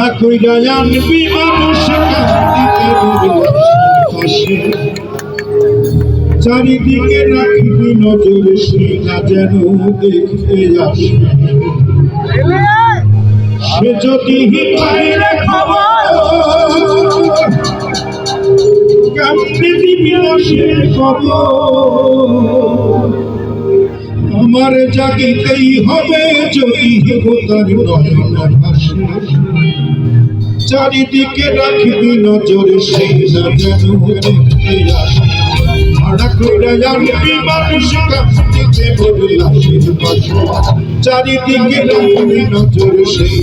ভাড়া কইরা আনবি মানুষ চারিদিকে রাখবি নজর, সিনা যেন দেখতে আসে। সে যদি বাইরে খবর কামড়ে দিবি সে খবর। আমার জাগিতেই হবে যদি তার নয়ন ভাসে চারিদিকে রাখবি নজর সেই না যেন দেখতে আসে ভাড়া কইরা আনবি চারিদিকে রাখবি নজর সেই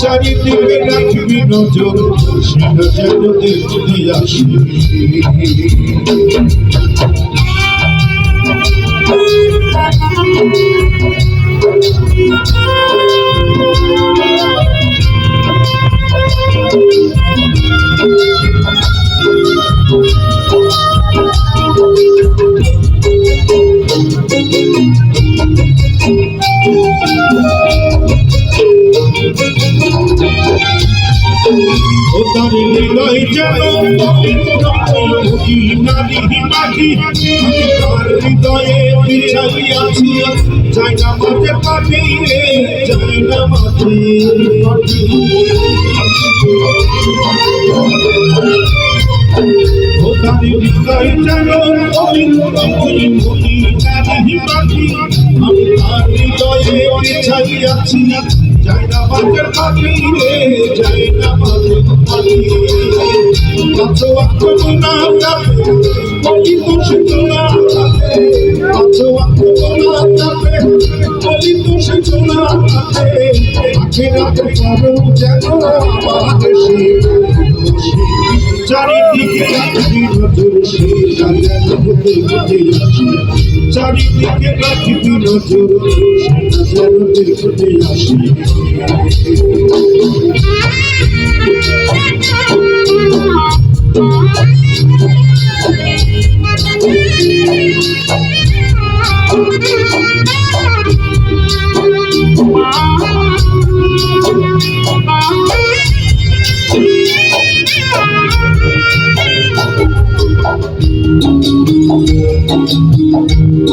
চারিদিকে রাখবি নজর দেখতে ও তার হৃদয় যেন নারী মাটি তার হৃদয়ে বিছাইয়াছি যাই না মাঝে আমি বিছাইয়াছি যাই না মাঝে পাটি রে যাই না মাঝে পাটি আছো আছো না যাবে বলি বসে চলা যাবে আছো আছো না যাবে বলি আমাদের সে চারিদিকে চারিদিকে রাখবি নজর। যেন দেখতে আসি। আমার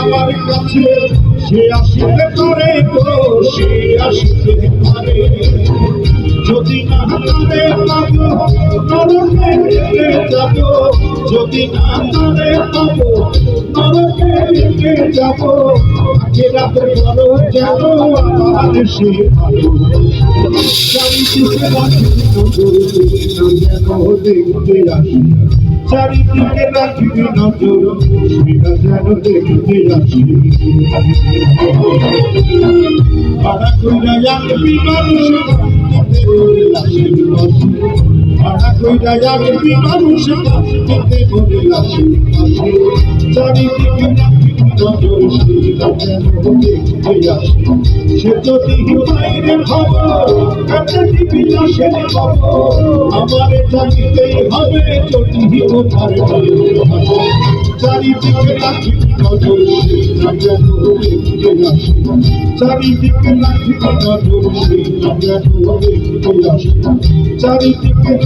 আমার কাছে সে আসিতে পারে সে আসিতে পারে যদি না যাব। যদি না তারে পাবো নরকে যেতে যাব। আগে রাতে বলো যেন আমার সে ভালো। চারিদিকে রাখি নজর দেখতে আসি। ভাড়া কইরা ভাড়া কইরা আনবি মানুষ কাঁদিতে বলে লাশের পাশে চারিদিকে সে যদি বাইরে খবর কাছে দিবি লাশের খবর আমারে জানিতেই হবে যদি কোথার চারিদিকে রাখবি নজর চারিদিকে রাখবি নজর চারিদিকে